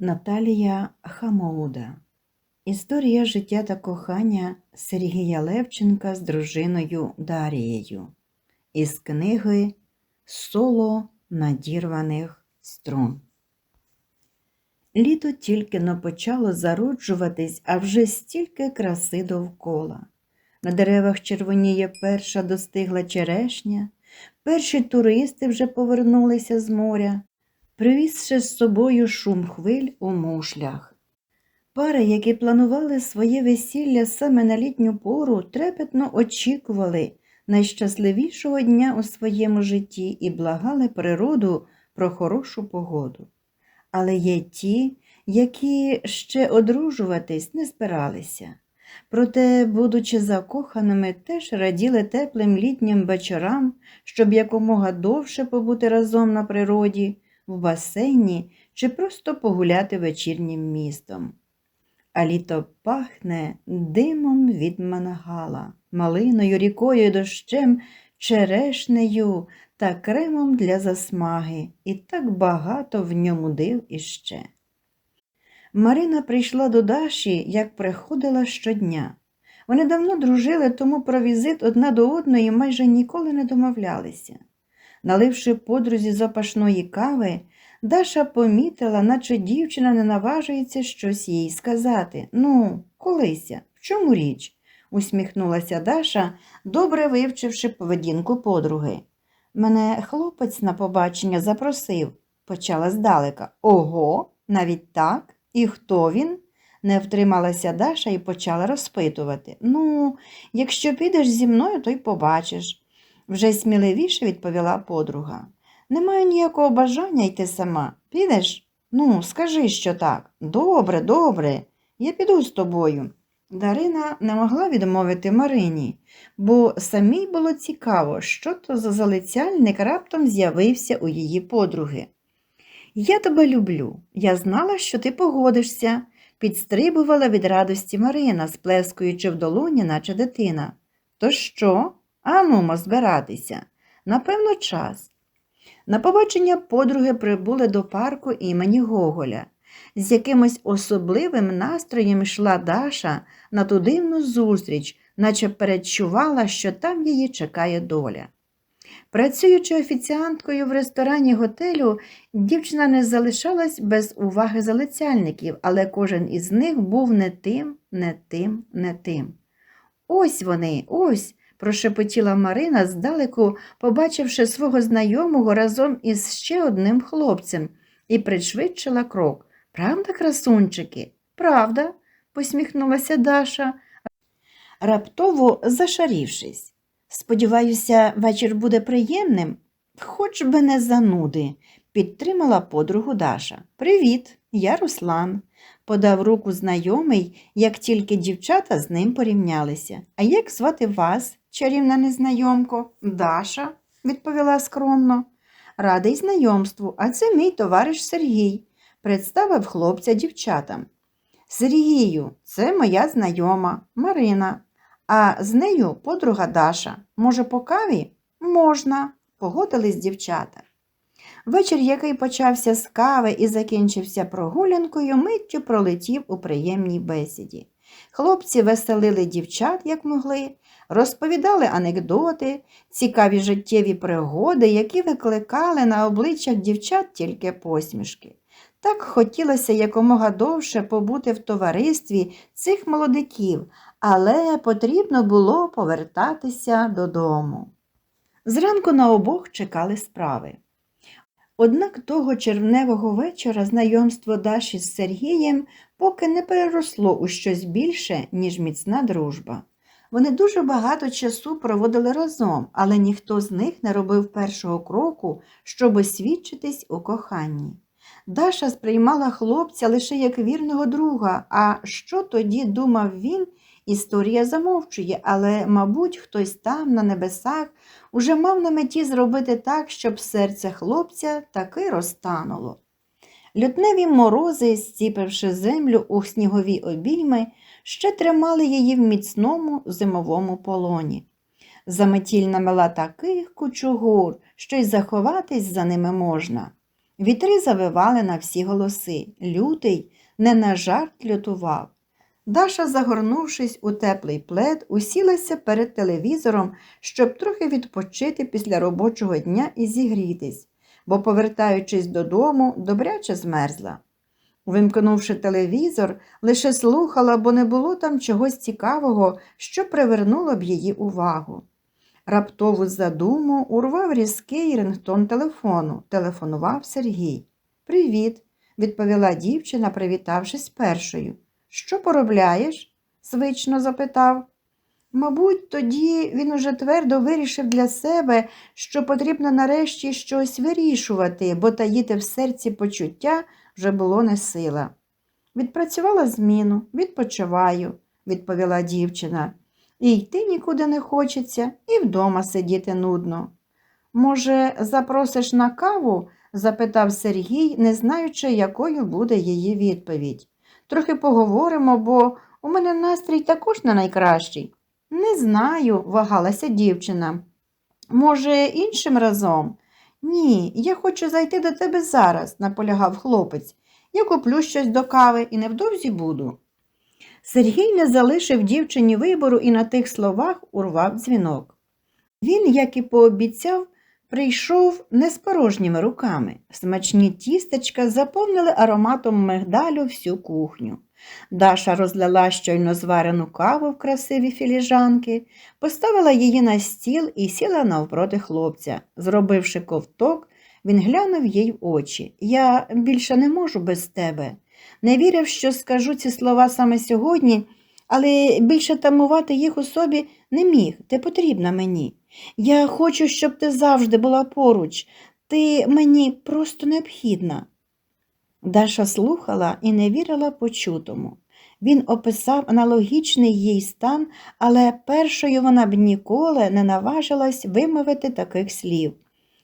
Наталія Хамоуда. Історія життя та кохання Сергія Левченка з дружиною Дарією. Із книги Соло надірваних струн. Літо тільки но почало зароджуватись, а вже стільки краси довкола. На деревах червоніє перша достигла черешня, перші туристи вже повернулися з моря, привізши з собою шум хвиль у мушлях. Пари, які планували своє весілля саме на літню пору, трепетно очікували найщасливішого дня у своєму житті і благали природу про хорошу погоду. Але є ті, які ще одружуватись не збиралися. Проте, будучи закоханими, теж раділи теплим літнім вечорам, щоб якомога довше побути разом на природі, в басейні чи просто погуляти вечірнім містом. А літо пахне димом від мангала, малиною, рікою, дощем, черешнею та кремом для засмаги, і так багато в ньому див іще. Марина прийшла до Даші, як приходила щодня. Вони давно дружили, тому про візит одна до одної майже ніколи не домовлялися. Наливши подрузі запашної кави, Даша помітила, наче дівчина не наважується щось їй сказати. Ну, колися, в чому річ? усміхнулася Даша, добре вивчивши поведінку подруги. Мене хлопець на побачення запросив, почала здалека. Ого, навіть так? І хто він? не втрималася Даша і почала розпитувати. Ну, якщо підеш зі мною, то й побачиш, вже сміливіше відповіла подруга. Не маю ніякого бажання йти сама. Підеш? Ну, скажи, що так. Добре, добре, я піду з тобою. Дарина не могла відмовити Марині, бо самій було цікаво, що то за залицяльник раптом з'явився у її подруги. Я тебе люблю. Я знала, що ти погодишся, підстрибувала від радості Марина, сплескуючи в долоні, наче дитина. То що? Анумо збиратися. Напевно, час. На побачення подруги прибули до парку імені Гоголя. З якимось особливим настроєм йшла Даша на ту дивну зустріч, наче передчувала, що там її чекає доля. Працюючи офіціанткою в ресторані готелю, дівчина не залишалась без уваги залицяльників, але кожен із них був не тим, не тим, не тим. Ось вони, ось, прошепотіла Марина здалеку, побачивши свого знайомого разом із ще одним хлопцем, і пришвидшила крок. Правда, красунчики? Правда, посміхнулася Даша, раптово зашарівшись. Сподіваюся, вечір буде приємним, хоч би не зануди, підтримала подругу Даша. Привіт, я Руслан, подав руку знайомий, як тільки дівчата з ним порівнялися. А як звати вас, чарівна незнайомко? Даша, відповіла скромно. Радий знайомству, а це мій товариш Сергій, представив хлопця дівчатам. Сергію, це моя знайома Марина, а з нею подруга Даша. Може, по каві? Можна, погодились дівчата. Вечір, який почався з кави і закінчився прогулянкою, миттю пролетів у приємній бесіді. Хлопці веселили дівчат, як могли, розповідали анекдоти, цікаві життєві пригоди, які викликали на обличчях дівчат тільки посмішки. Так хотілося якомога довше побути в товаристві цих молодиків, але потрібно було повертатися додому. Зранку на обох чекали справи. Однак того червневого вечора знайомство Даші з Сергієм поки не переросло у щось більше, ніж міцна дружба. Вони дуже багато часу проводили разом, але ніхто з них не робив першого кроку, щоб освідчитись у коханні. Даша сприймала хлопця лише як вірного друга, а що тоді думав він, історія замовчує, але, мабуть, хтось там, на небесах, уже мав на меті зробити так, щоб серце хлопця таки розтануло. Лютневі морози, стіпивши землю у снігові обійми, ще тримали її в міцному зимовому полоні. Заметіль намела таких кучугур, що й заховатись за ними можна. Вітри завивали на всі голоси. Лютий не на жарт лютував. Даша, загорнувшись у теплий плед, усілася перед телевізором, щоб трохи відпочити після робочого дня і зігрітись, бо, повертаючись додому, добряче змерзла. Вимкнувши телевізор, лише слухала, бо не було там чогось цікавого, що привернуло б її увагу. Раптову задуму урвав різкий рингтон телефону. Телефонував Сергій. Привіт, відповіла дівчина, привітавшись першою. Що поробляєш? звично запитав. Мабуть, тоді він уже твердо вирішив для себе, що потрібно нарешті щось вирішувати, бо таїти в серці почуття вже було не сила. Відпрацювала зміну, відпочиваю, відповіла дівчина. І йти нікуди не хочеться, і вдома сидіти нудно. Може, запросиш на каву? запитав Сергій, не знаючи, якою буде її відповідь. Трохи поговоримо, бо у мене настрій також не найкращий. Не знаю, вагалася дівчина. Може, іншим разом? Ні, я хочу зайти до тебе зараз, наполягав хлопець. Я куплю щось до кави і невдовзі буду. Сергій не залишив дівчині вибору і на тих словах урвав дзвінок. Він, як і пообіцяв, прийшов не з порожніми руками. Смачні тістечка заповнили ароматом мигдалю всю кухню. Даша розлила щойно зварену каву в красиві філіжанки, поставила її на стіл і сіла навпроти хлопця. Зробивши ковток, він глянув їй в очі. Я більше не можу без тебе. Не вірив, що скажу ці слова саме сьогодні, але більше тамувати їх у собі не міг, ти потрібна мені. Я хочу, щоб ти завжди була поруч, ти мені просто необхідна. Даша слухала і не вірила почутому. Він описав аналогічний їй стан, але першою вона б ніколи не наважилась вимовити таких слів.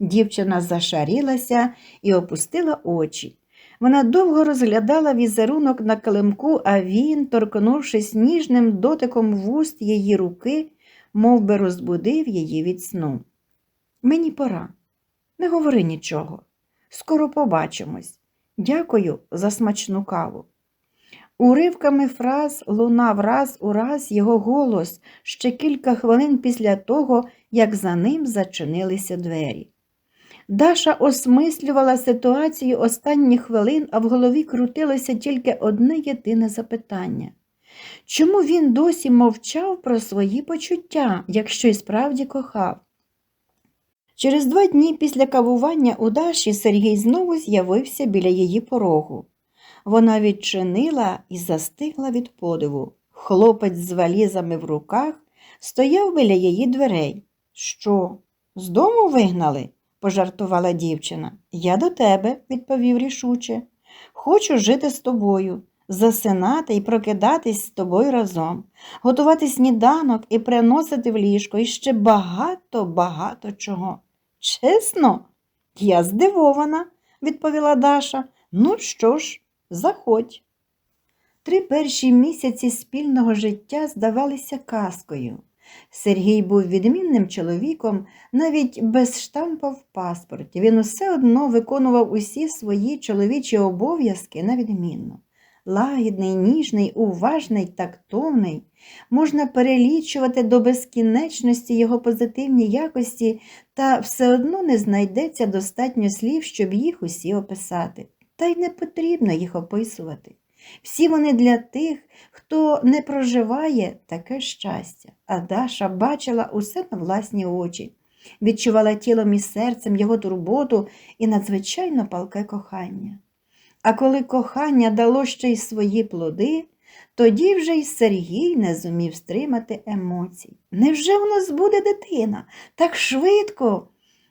Дівчина зашарілася і опустила очі. Вона довго розглядала візерунок на килимку, а він, торкнувшись ніжним дотиком вуст її руки, мов би розбудив її від сну. Мені пора. Не говори нічого. Скоро побачимось. Дякую за смачну каву. Уривками фраз лунав раз у раз його голос ще кілька хвилин після того, як за ним зачинилися двері. Даша осмислювала ситуацію останніх хвилин, а в голові крутилося тільки одне єдине запитання. Чому він досі мовчав про свої почуття, якщо й справді кохав? Через два дні після кавування у Даші Сергій знову з'явився біля її порогу. Вона відчинила і застигла від подиву. Хлопець з валізами в руках стояв біля її дверей. Що, з дому вигнали? пожартувала дівчина. Я до тебе, відповів рішуче. Хочу жити з тобою, засинати і прокидатись з тобою разом, готувати сніданок і приносити в ліжко і ще багато, багато чого. Чесно, я здивована, відповіла Даша. Ну що ж, заходь. Три перші місяці спільного життя здавалися казкою. Сергій був відмінним чоловіком, навіть без штампа в паспорті. Він усе одно виконував усі свої чоловічі обов'язки на відмінно. Лагідний, ніжний, уважний, тактовний. Можна перелічувати до безкінечності його позитивні якості, та все одно не знайдеться достатньо слів, щоб їх усі описати. Та й не потрібно їх описувати. Всі вони для тих, хто не проживає таке щастя. А Даша бачила усе на власні очі, відчувала тілом і серцем його турботу і надзвичайно палке кохання. А коли кохання дало ще й свої плоди, тоді вже й Сергій не зумів стримати емоцій. Невже у нас буде дитина? Так швидко?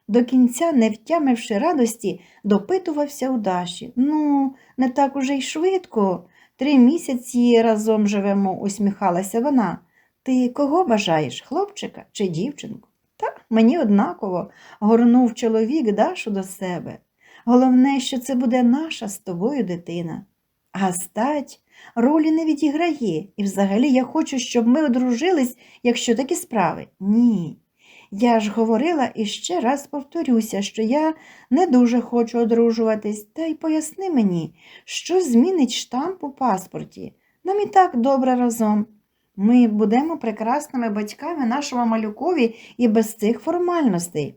До кінця, не втямивши радості, допитувався у Даші. Ну, не так уже й швидко. Три місяці разом живемо, усміхалася вона. Ти кого бажаєш, хлопчика чи дівчинку? Так, мені однаково, горнув чоловік Дашу до себе. Головне, що це буде наша з тобою дитина. А стать ролі не відіграє, і взагалі я хочу, щоб ми одружились, якщо такі справи. Ні. Я ж говорила і ще раз повторюся, що я не дуже хочу одружуватись, та й поясни мені, що змінить штамп у паспорті. Нам і так добре разом. Ми будемо прекрасними батьками нашому малюкові і без цих формальностей.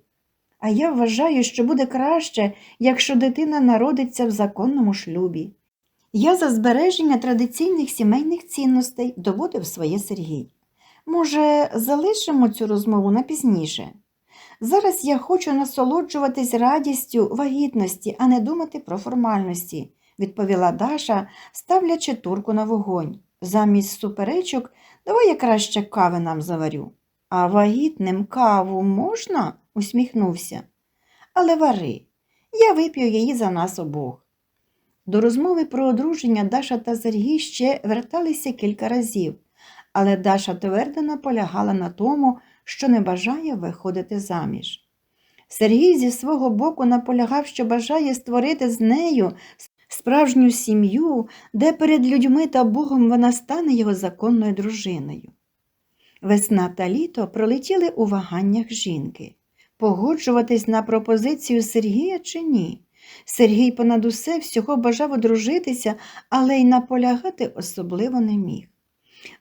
А я вважаю, що буде краще, якщо дитина народиться в законному шлюбі. Я за збереження традиційних сімейних цінностей доводив своє Сергій. Може, залишимо цю розмову на пізніше? Зараз я хочу насолоджуватись радістю вагітності, а не думати про формальності, відповіла Даша, ставлячи турку на вогонь. Замість суперечок давай я краще кави нам заварю. А вагітним каву можна? усміхнувся. Але вари, я вип'ю її за нас обох. До розмови про одруження Даша та Сергій ще верталися кілька разів, але Даша твердо наполягала на тому, що не бажає виходити заміж. Сергій зі свого боку наполягав, що бажає створити з нею справжню сім'ю, де перед людьми та Богом вона стане його законною дружиною. Весна та літо пролетіли у ваганнях жінки. Погоджуватись на пропозицію Сергія чи ні? Сергій понад усе всього бажав одружитися, але й наполягати особливо не міг.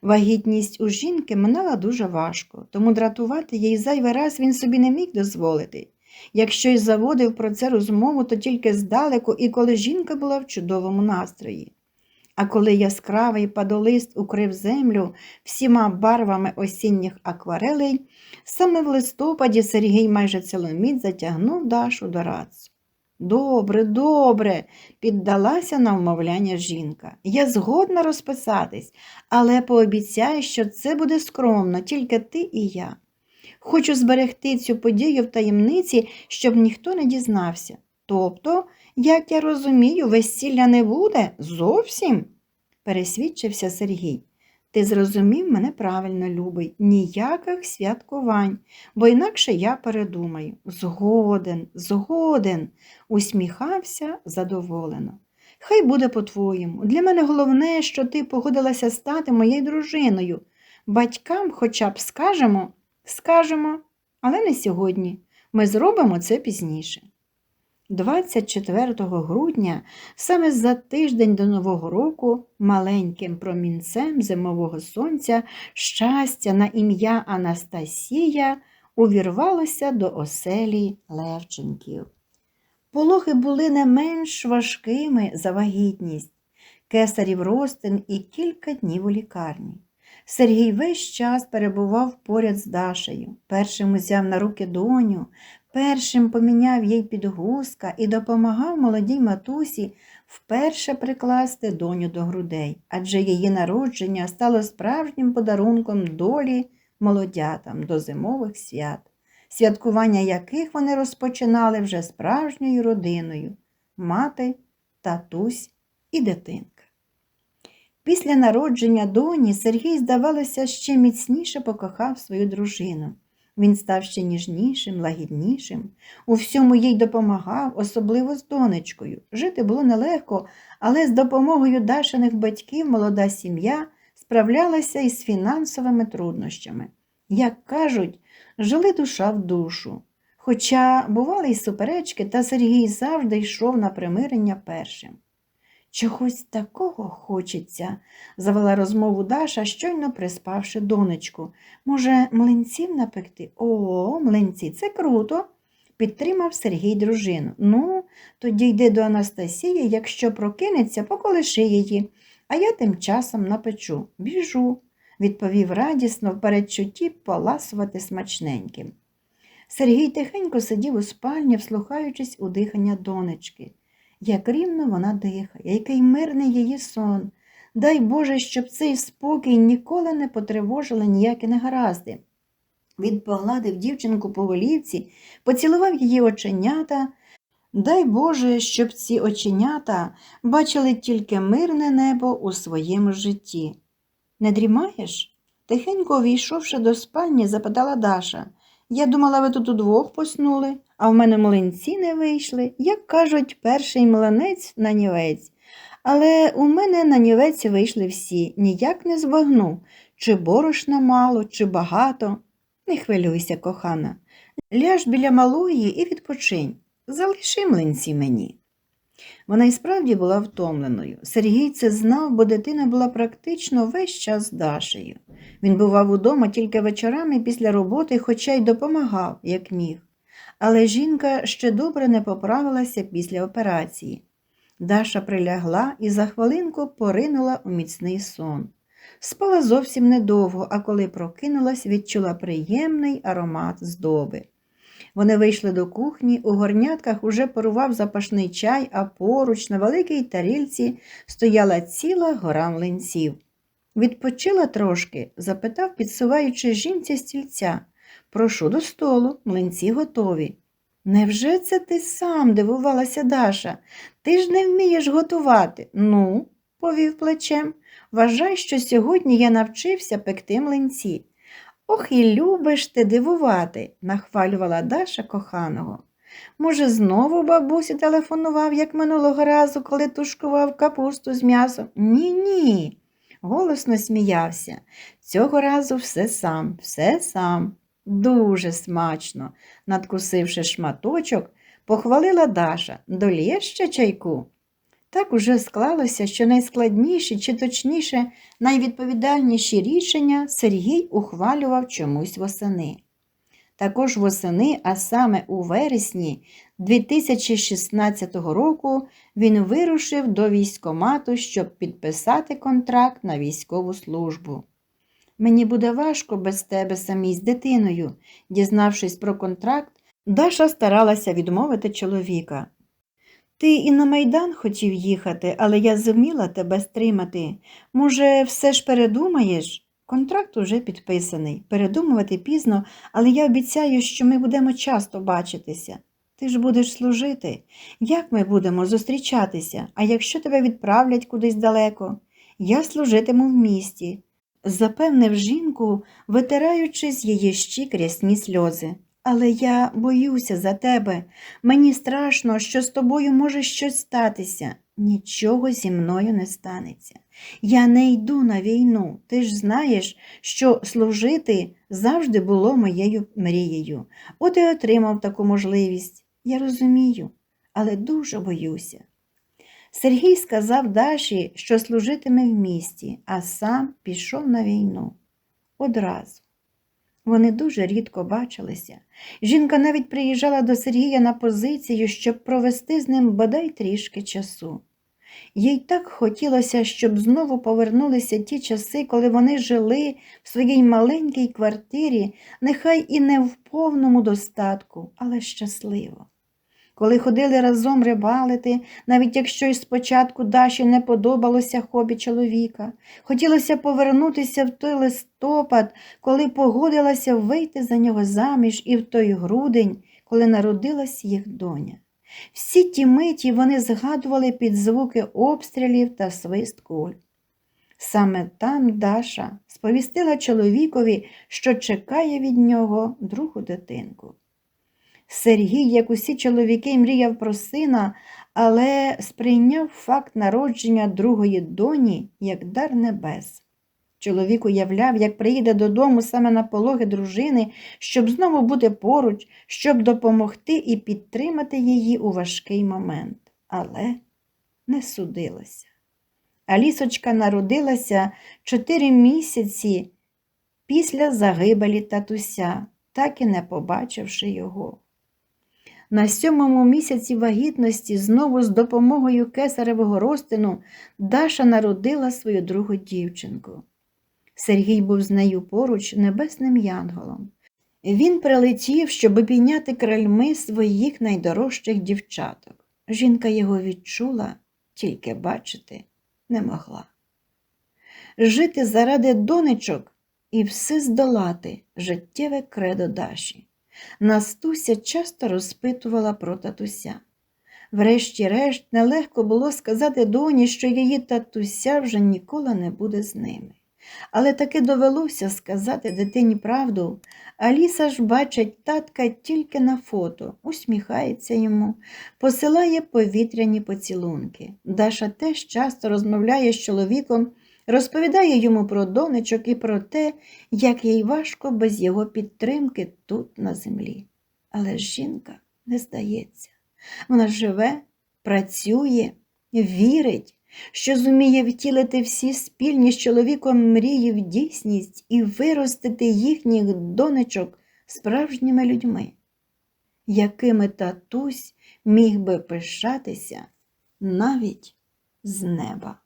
Вагітність у жінки минала дуже важко, тому дратувати їй зайвий раз він собі не міг дозволити. Якщо й заводив про це розмову, то тільки здалеку і коли жінка була в чудовому настрої. А коли яскравий падолист укрив землю всіма барвами осінніх акварелей, саме в листопаді Сергій майже ціломіт затягнув Дашу до рацу. Добре, добре, піддалася на вмовляння жінка. Я згодна розписатись, але пообіцяй, що це буде скромно, тільки ти і я. Хочу зберегти цю подію в таємниці, щоб ніхто не дізнався. Тобто, як я розумію, весілля не буде зовсім, пересвідчився Сергій. Ти зрозумів мене правильно, любий, ніяких святкувань, бо інакше я передумаю. Згоден, згоден, усміхався задоволено. Хай буде по-твоєму. Для мене головне, що ти погодилася стати моєю дружиною. Батькам хоча б скажемо, скажемо, але не сьогодні. Ми зробимо це пізніше. 24 грудня, саме за тиждень до Нового року, маленьким промінцем зимового сонця щастя на ім'я Анастасія увірвалося до оселі Левченків. Пологи були не менш важкими за вагітність, кесарів ростин і кілька днів у лікарні. Сергій весь час перебував поряд з Дашею, першим узяв на руки доню, першим поміняв їй підгузка і допомагав молодій матусі вперше прикласти доню до грудей, адже її народження стало справжнім подарунком долі молодятам до зимових свят, святкування яких вони розпочинали вже справжньою родиною мати, татусь і дитинка. Після народження доні Сергій, здавалося, ще міцніше покохав свою дружину. Він став ще ніжнішим, лагіднішим, у всьому їй допомагав, особливо з донечкою. Жити було нелегко, але з допомогою Дашиних батьків молода сім'я справлялася із фінансовими труднощами. Як кажуть, жили душа в душу. Хоча бували й суперечки, та Сергій завжди йшов на примирення першим. Чогось такого хочеться, завела розмову Даша, щойно приспавши донечку. Може, млинців напекти? О, млинці, це круто, підтримав Сергій дружину. Ну, тоді йди до Анастасії, якщо прокинеться, поколиши її, а я тим часом напечу. Біжу, відповів радісно в передчутті поласувати смачненьким. Сергій тихенько сидів у спальні, вслухаючись у дихання донечки. Як рівно вона дихає, який мирний її сон. Дай Боже, щоб цей спокій ніколи не потривожили ніякі негаразди. Він погладив дівчинку по голівці, поцілував її оченята. Дай Боже, щоб ці оченята бачили тільки мирне небо у своєму житті. Не дрімаєш? Тихенько увійшовши до спальні, запитала Даша. Я думала, ви тут удвох поснули, а в мене млинці не вийшли. Як кажуть, перший млинець нанівець. Але у мене нанівець вийшли всі, ніяк не збагну, чи борошна мало, чи багато. Не хвилюйся, кохана. Ляж біля малої і відпочинь. Залиши млинці мені. Вона і справді була втомленою. Сергій це знав, бо дитина була практично весь час Дашею. Він бував удома тільки вечорами після роботи, хоча й допомагав, як міг. Але жінка ще добре не поправилася після операції. Даша прилягла і за хвилинку поринула у міцний сон. Спала зовсім недовго, а коли прокинулась, відчула приємний аромат здоби. Вони вийшли до кухні, у горнятках уже парував запашний чай, а поруч на великій тарільці стояла ціла гора млинців. Відпочила трошки, запитав, підсуваючи жінці стільця. Прошу до столу, млинці готові. Невже це ти сам? дивувалася Даша. Ти ж не вмієш готувати. Ну, повів плечем. Вважай, що сьогодні я навчився пекти млинці. Ох, і любиш ти дивувати, нахвалювала Даша коханого. Може, знову бабусі телефонував, як минулого разу, коли тушкував капусту з м'ясом? Ні, ні. Голосно сміявся. Цього разу все сам, все сам. Дуже смачно, надкусивши шматочок, похвалила Даша. Долє ще чайку. Так уже склалося, що найскладніші, чи точніше, найвідповідальніші рішення Сергій ухвалював чомусь восени. Також восени, а саме у вересні 2016 року, він вирушив до військомату, щоб підписати контракт на військову службу. Мені буде важко без тебе самій з дитиною. Дізнавшись про контракт, Даша старалася відмовити чоловіка. Ти і на майдан хотів їхати, але я зуміла тебе стримати. Може, все ж передумаєш? Контракт уже підписаний. Передумувати пізно, але я обіцяю, що ми будемо часто бачитися. Ти ж будеш служити. Як ми будемо зустрічатися? А якщо тебе відправлять кудись далеко? Я служитиму в місті, запевнив жінку, витираючи з її щік рясні сльози. Але я боюся за тебе. Мені страшно, що з тобою може щось статися. Нічого зі мною не станеться. Я не йду на війну. Ти ж знаєш, що служити завжди було моєю мрією. От і отримав таку можливість. Я розумію, але дуже боюся. Сергій сказав Даші, що служитиме в місті, а сам пішов на війну. Одразу. Вони дуже рідко бачилися. Жінка навіть приїжджала до Сергія на позицію, щоб провести з ним бодай трішки часу. Їй так хотілося, щоб знову повернулися ті часи, коли вони жили в своїй маленькій квартирі, нехай і не в повному достатку, але щасливо. Коли ходили разом рибалити, навіть якщо й спочатку Даші не подобалося хобі чоловіка, хотілося повернутися в той листопад, коли погодилася вийти за нього заміж, і в той грудень, коли народилась їх доня. Всі ті миті вони згадували під звуки обстрілів та свист куль. Саме там Даша сповістила чоловікові, що чекає від нього другу дитинку. Сергій, як усі чоловіки, мріяв про сина, але сприйняв факт народження другої доні як дар небес. Чоловік уявляв, як приїде додому саме на пологи дружини, щоб знову бути поруч, щоб допомогти і підтримати її у важкий момент. Але не судилося. Алісочка народилася чотири місяці після загибелі татуся, так і не побачивши його. На сьомому місяці вагітності знову з допомогою кесаревого розтину Даша народила свою другу дівчинку. Сергій був з нею поруч небесним янголом. Він прилетів, щоб обійняти крильми своїх найдорожчих дівчаток. Жінка його відчула, тільки бачити не могла. Жити заради донечок і все здолати життєве кредо Даші. Настуся часто розпитувала про татуся. Врешті-решт, нелегко було сказати доні, що її татуся вже ніколи не буде з ними. Але таки довелося сказати дитині правду. Аліса ж бачить татка тільки на фото, усміхається йому, посилає повітряні поцілунки. Даша теж часто розмовляє з чоловіком, розповідає йому про донечок і про те, як їй важко без його підтримки тут на землі. Але жінка не здається. Вона живе, працює, вірить, що зуміє втілити всі спільні з чоловіком мрії в дійсність і виростити їхніх донечок справжніми людьми, якими татусь міг би пишатися навіть з неба.